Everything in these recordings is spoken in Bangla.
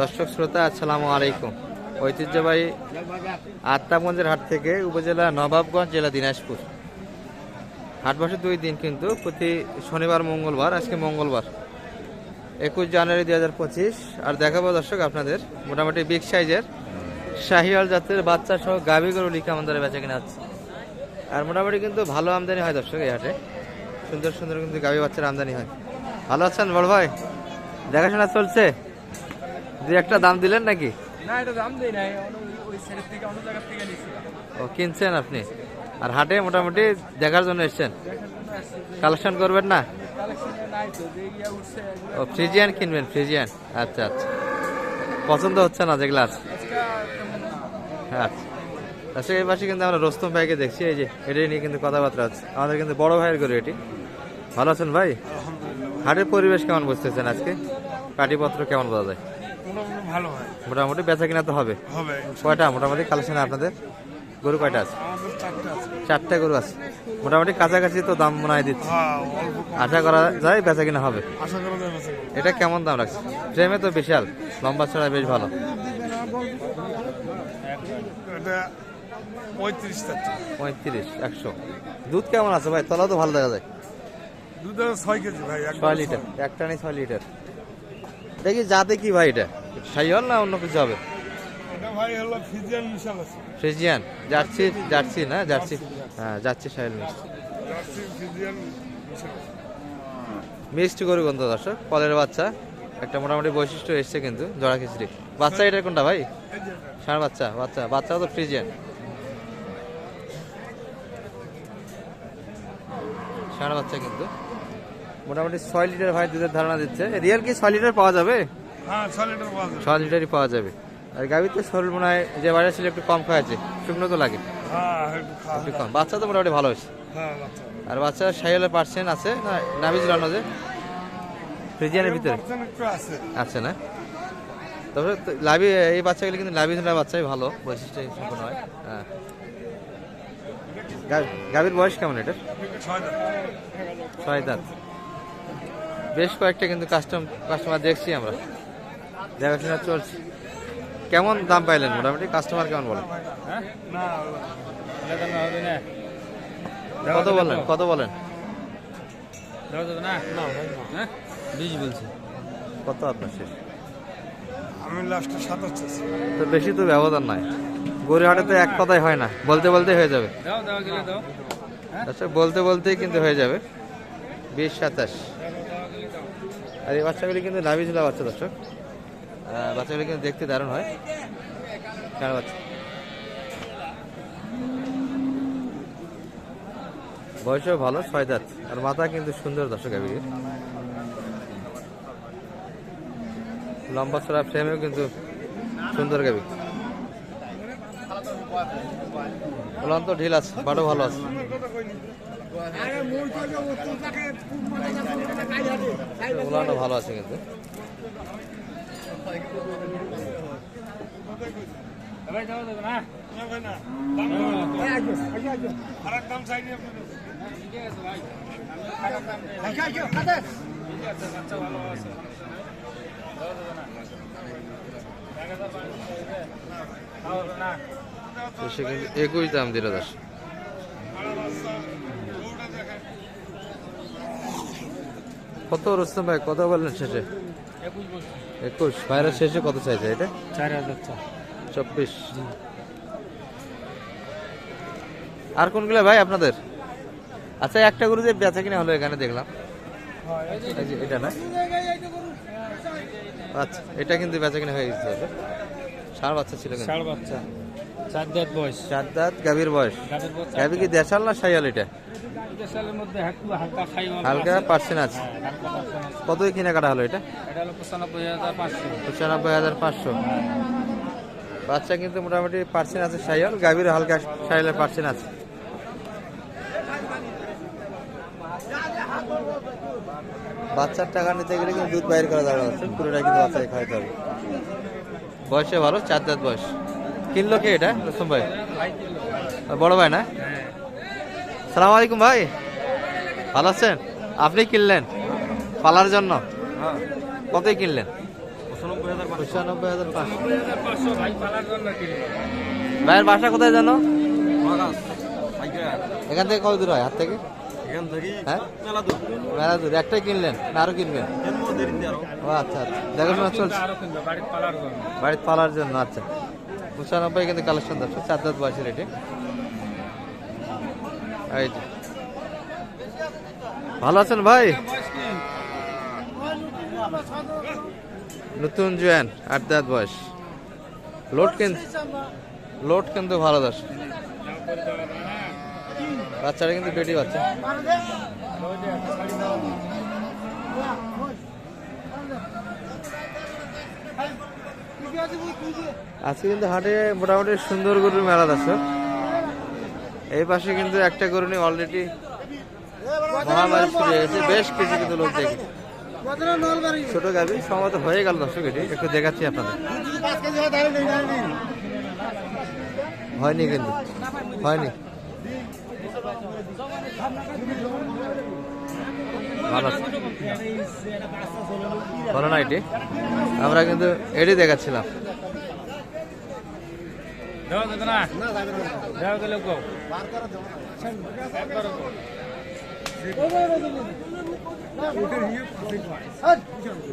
দর্শক শ্রোতা, আসসালামু আলাইকুম। ঐতিহ্যবাহী আত্মাগঞ্জের হাট থেকে উপজেলা নবাবগঞ্জ জেলা দিনাজপুর। হাট বসে দুই দিন কিন্তু প্রতি শনিবার, মঙ্গলবার, আজকে মঙ্গলবার, একুশ জানুয়ারি দুই হাজার পঁচিশ। আর দেখাবো দর্শক আপনাদের মোটামুটি বিগ সাইজের শাহিয়াল জাতের বাচ্চা সহ গাভী গরু লিখে আমাদের বেচা কিনা আছে আর মোটামুটি কিন্তু ভালো আমদানি হয় দর্শক এই হাটে। সুন্দর সুন্দর কিন্তু গাভী বাচ্চার আমদানি হয়। ভালো আছেন বড় ভাই? দেখাশোনা চলছে? দুই একটা দাম দিলেন নাকি? না এটা দাম দেই নাই। ওই সাইড থেকে অন্য জায়গা থেকে নিয়েছিলাম ও কিনছেন আপনি? আর হাটে মোটামুটি দেখার জন্য এসছেন? দেখার কালেকশন করবেন না? কালেকশনে নাই তো যে ইয়া উঠছে ও ফ্রিজিয়ান কিনবেন ফ্রিজিয়ান আচ্ছা আচ্ছা। পছন্দ হচ্ছে না যেগুলো আছে। আচ্ছা। আচ্ছা এই পাশে কিন্তু আমরা রোস্তম ভাইকে দেখছি এই যে এটাই নিয়ে কিন্তু কথাবার্তা আছে আমাদের কিন্তু বড় ভাইয়ের গরু এটি। ভালো আছেন ভাই? হাটের পরিবেশ কেমন বুঝতেছেন আজকে? পাটিপত্র কেমন বোঝা যায়? মোটামুটি ভালো হয়। মোটামুটি বেচা কিনা তো হবে। হবে কয়টা? মোটামুটি কালেকশন আপনাদের? গরু কয়টা আছে? চারটে গরু আছে। মোটামুটি কাছাকাছি তো দাম মনে হয় দিচ্ছে। হ্যাঁ আশা করা যায় বেচা কিনা হবে। এটা কেমন দাম রাখছে? ফ্রেমে তো বিশাল। লম্বা ছড়া বেশ ভালো। পঁয়ত্রিশ একশো। দুধ কেমন আছে ভাই? তলাও তো ভালো দেখা যায়। ছয় কেজি ভাই ছয় লিটার। একটা নেই ছয় লিটার। দেখি যাতে কি ভাই এটা। সাইহল না অন্য কিছু হবে? ফ্রিজিয়ান জার্সি জার্সি না? জার্সি। হ্যাঁ জার্সি সাইল মিক্স জার্সি ফিজিয়ান মিষ্টি গরু গন্ধ দর্শক কলের বাচ্চা। একটা মোটামুটি বৈশিষ্ট্য এসছে কিন্তু জড়া খিচড়ি। বাচ্চা এটা কোনটা ভাই। ষাঁড় বাচ্চা বাচ্চা বাচ্চা তো ফ্রিজিয়ান ষাঁড় বাচ্চা কিন্তু। মোটামুটি ছয় লিটার ভাই দুধের ধারণা দিচ্ছে। রিয়েল কি ছয় লিটার পাওয়া যাবে? হ্যাঁ ছয় লিটার পাওয়া যাবে। ছয় লিটারই পাওয়া যাবে। আর গাভীর তো শরীর মনে হয় যে বাইরে ছিল একটু কম খাওয়াছে শুকনো তো লাগে। হ্যাঁ একটু কম। বাচ্চা তো মোটামুটি ভালো হয়েছে। হ্যাঁ আর বাচ্চা সাইলের পার্সেন্ট আছে না নাভিজ রানো যে? ফ্রিজিয়ানের ভিতরে? আছে। না? তবে লাভি এই বাচ্চাগুলি কিন্তু লাভি ধরা বাচ্চাই ভালো বৈশিষ্ট্য সম্পন্ন হয়। হ্যাঁ। গাভীর বয়স কেমন এটার? ছয় দাম ছয় দাঁত। বেশ কয়েকটা কিন্তু কাস্টম কাস্টমার দেখছি আমরা। দেখাশোনা চলছে। কেমন দাম পাইলেন? মোটামুটি কাস্টমার কেমন বলেন? হ্যাঁ? না এটা দাম হবে না। কত বলেন? কত বলেন? হ্যাঁ? বিশ বলছি। কত আপনার শেষ? আমি লাস্টে চাচ্ছি তো বেশি তো ব্যবধান নাই। গড়িহাটে তো এক কথাই হয় না। বলতে বলতে হয়ে যাবে। দাও দাও গেলে দাও। আচ্ছা বলতে বলতেই কিন্তু হয়ে যাবে। বিশ সাতাশ। আর এই বাচ্চাগুলি কিন্তু নাভি ঝুলা বাচ্চা, দর্শক। বাচ্চাগুলি কিন্তু দেখতে দারুণ হয়। কার বাচ্চা? বয়সও ভালো, ছয় দাঁত। আর মাথা কিন্তু সুন্দর, দর্শক গাভীর লম্বা ছড়া ফ্রেমেও কিন্তু সুন্দর উলান তো ঢিল আছে বারো ভালো আছে। উলানও ভালো আছে কিন্তু। একুশ দাম দিল দশ কত রুস্তম ভাই? কত বললেন শেষে? একুশ। ভাইয়ের শেষে কত চাইছে এটা? চার হাজার চব্বিশ। আর কোনগুলো ভাই আপনাদের? আচ্ছা একটা গরু যে বেচা কিনা হলো এখানে দেখলাম। এটা না? আচ্ছা এটা কিন্তু বেচা কিনা হয়ে গেছে। ষাঁড় বাচ্চা ছিল ষাট বাচ্চা। চার দাঁত বয়স চার দাঁত গাভীর বয়স গাভী কি দেশাল না এটা? হালকা পার্সেন্ট আছে। হালকা পার্সেন্ট কত কিনা হলো এটা? পঁচানব্বই হাজার পাঁচশো। বাচ্চা কিন্তু মোটামুটি পার্সেন্ট আছে সাইয়াল গাভীর হালকা সাইয়ালের পার্সেন্ট আছে। বাচ্চার টাকা নিতে গেলে কিন্তু দুধ বাইর করা যাবে পুরোটা কিন্তু বাচ্চাকে খাওয়াতে হবে। বয়সে ভালো চার দাঁত বয়স। কিনলো কে এটা? রসম ভাই। বড় ভাই না? সালাম আলাইকুম ভাই। ভালো আছেন? আপনি কিনলেন? পালার জন্য? কতই কিনলেন? হাজার ভাইয়ের বাসা কোথায় জানো? এখান থেকে কত দূর হয়? হাত থেকে? হ্যাঁ? একটাই কিনলেন না আরও কিনবেন? ও আচ্ছা আচ্ছা। দেখাশোনা চলছে। বাড়ির পালার জন্য আচ্ছা। পঁচানব্বই কিন্তু কালেকশন দর্শক, চার দাঁত বয়সের এটি। এই যে। ভালো আছেন ভাই? নতুন জয়েন, আট দাঁত বয়স। লোড কিন্তু লোড কিন্তু ভালো দর্শক। বাচ্চাটা কিন্তু বেটি বাচ্চা। আজকে কিন্তু হাটে মোটামুটি সুন্দর গরুর মেলা দর্শক এই পাশে কিন্তু একটা গরু নিয়ে অলরেডি মহামারী শুরু গেছে, বেশ কিছু কিন্তু লোক দেখি। ছোট গাবি সম্ভবত হয়ে গেল দর্শক এটি, একটু দেখাচ্ছি আপনাদের। হয়নি কিন্তু, হয়নি। ভালো আছে। ভালো না এটি? আমরা কিন্তু এটি দেখাচ্ছিলাম।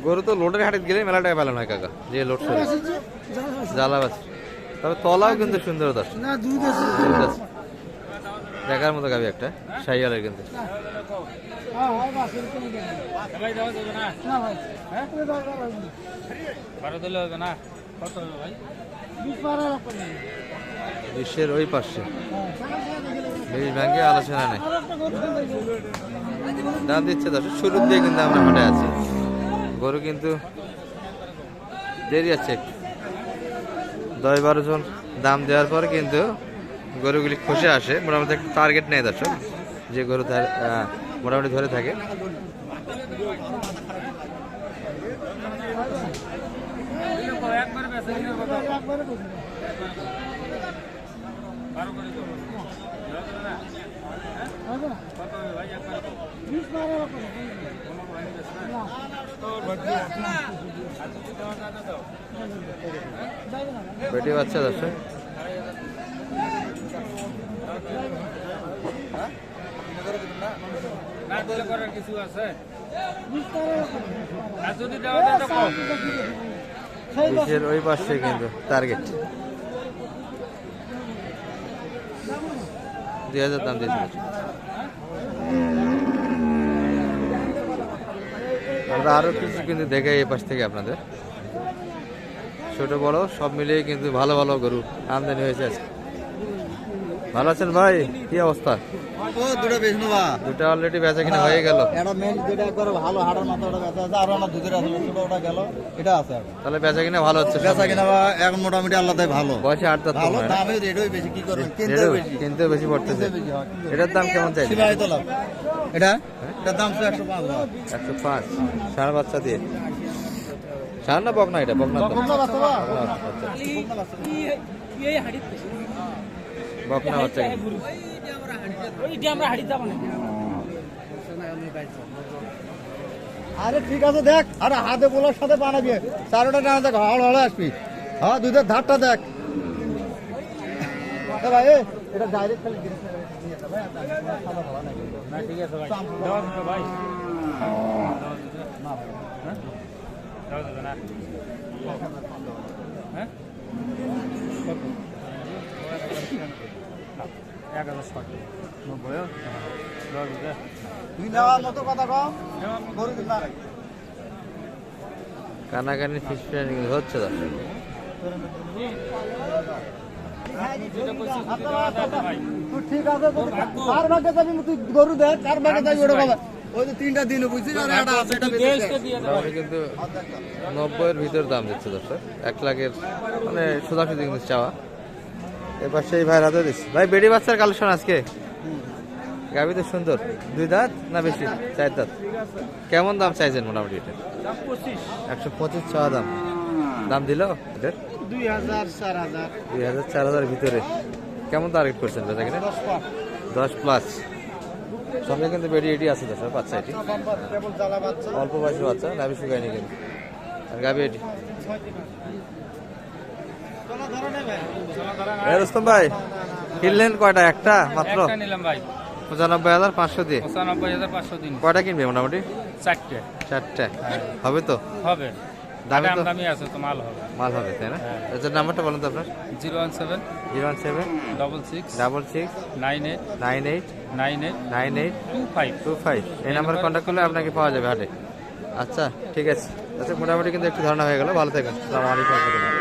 গরু তো লোডের হাটে গেলে মেলা টাকা পেলাম না কাকা যে লোড শুরু জ্বালা বাস তবে তলাও কিন্তু সুন্দর দশ দুধ আছে। দেখার মতো গাবি একটা সাইয়ালের কিন্তু। বিশ্বের ওই পাশে। বিশ ব্যাংকে আলোচনা নেই। দাম দিচ্ছে দশ শুরুর দিয়ে কিন্তু আমরা হাটে আছি। গরু কিন্তু দেরি আছে। দশ বারো জন দাম দেওয়ার পর কিন্তু গরুগুলি খসে আসে, মোটামুটি একটা টার্গেট নেয় দর্শক, যে গরু তার মোটামুটি ধরে থাকে। বেটি বাচ্চা দিলে কত বারো করে দেবো দেওয়া যাবে না হ্যাঁ? কত হবে ভাই একবার গো? কোনো ভাই বেচবে না? তো আচ্ছা, যদি দেওয়া যায় তো দাও। বেটি বাচ্চা দর্শক না করার কিছু আছে? ওই পাশে কিন্তু টার্গেট দুই হাজার দাম দিয়েছিল। আমরা আরও কিছু কিন্তু দেখাই এই পাশ থেকে আপনাদের। ছোট বড়, সব মিলিয়ে কিন্তু ভালো ভালো গরু আমদানি হয়েছে আজকে। ভালো আছেন ভাই? কি অবস্থা? ও দুটো দুটা অলরেডি বেচা কিনা হয়ে গেল। এটা মেন একবার ভালো হাড়ের মাথা ওটা ব্যথা আছে আর আমার দুধের আসলে ছোট ওটা গেল এটা আছে তাহলে বেচা কিনা ভালো হচ্ছে বেচা কিনা এখন মোটামুটি আল্লাহ তাই ভালো। বয়সে আট দাঁত ভালো হয় না? দামে রেটই বেশি কি করবেন? কিনতে বেশি। কিনতে বেশি পড়তেছে। হয়, এটার দাম কেমন লাভ এটা? এটার দাম তো একশো পাঁচ একশো পাঁচ। ষাঁড় বাচ্চা দিয়ে। ষাঁড় না বকনা এটা? বকনা বকনা বাচ্চা বা? বকনা বাচ্চা। কিন্তু। আরে ঠিক আছে দেখ। আরে হাতে বোলার সাথে বানাবি। চারোটা টানা দেখ হল হলে আসবি। হ্যাঁ দুধের ধারটা দেখ। ভাই এটা ডাইরেক্ট খালি। না ঠিক আছে ভাই। না হ্যাঁ? কত? এক হাজার ষাট নব্বই তুই নেওয়ার মতো কথা কম গরু না কানাকানি ফিস হচ্ছে তো। ঠিক আছে তুই ভাগে যাবি তুই গরু দেখ কার ভাগে যাবি ওটা ওই যে তিনটা দিন বুঝছিস? আর একটা আছে এটা বেশি কিন্তু নব্বইয়ের ভিতর দাম দিচ্ছে দর্শক। এক লাখের মানে সোজাসুজি কিন্তু চাওয়া। এবার সেই ভাইয়ের হাতে দিচ্ছি। ভাই বেড়ি বাচ্চার কালেকশন আজকে? গাবি তো সুন্দর। দুই দাঁত না বেশি? চার দাঁত। কেমন দাম চাইছেন মোটামুটি এটা? একশো পঁচিশ চাওয়া দাম। দাম দিল? এটার দুই হাজার চার হাজার। দুই হাজার চার হাজারের ভিতরে। কেমন টার্গেট করছেন বেচা কিনা? দশ প্লাস সঙ্গে কিন্তু বেডি এটি আছে দশ বাচ্চা এটি। অল্প বয়সের বাচ্চা নাভি শুকায়নি কিন্তু। আর গাবি এটি? রুস্তম ভাই কিনলেন কয়টা? একটা মাত্র? নিলাম ভাই। পঁচানব্বই হাজার পাঁচশো দিয়ে? পঁচানব্বই হাজার পাঁচশো দিন। কয়টা কিনবে মোটামুটি? চারটে। চারটে। হবে তো? হবে। দামি তো দামি আছে তো মাল হবে। মাল হবে তাই না? হ্যাঁ। আচ্ছা নাম্বারটা বলুন তো আপনার। Zero one seven zero one seven double six double six nine eight nine eight nine eight nine eight two five. Two five. এই নাম্বারে কন্ট্যাক্ট করলে আপনাকে পাওয়া যাবে হাটে। আচ্ছা ঠিক আছে। আচ্ছা মোটামুটি কিন্তু একটু ধারণা হয়ে গেল। ভালো থাকেন আসসালামু আলাইকুম রহমতুল্লাহ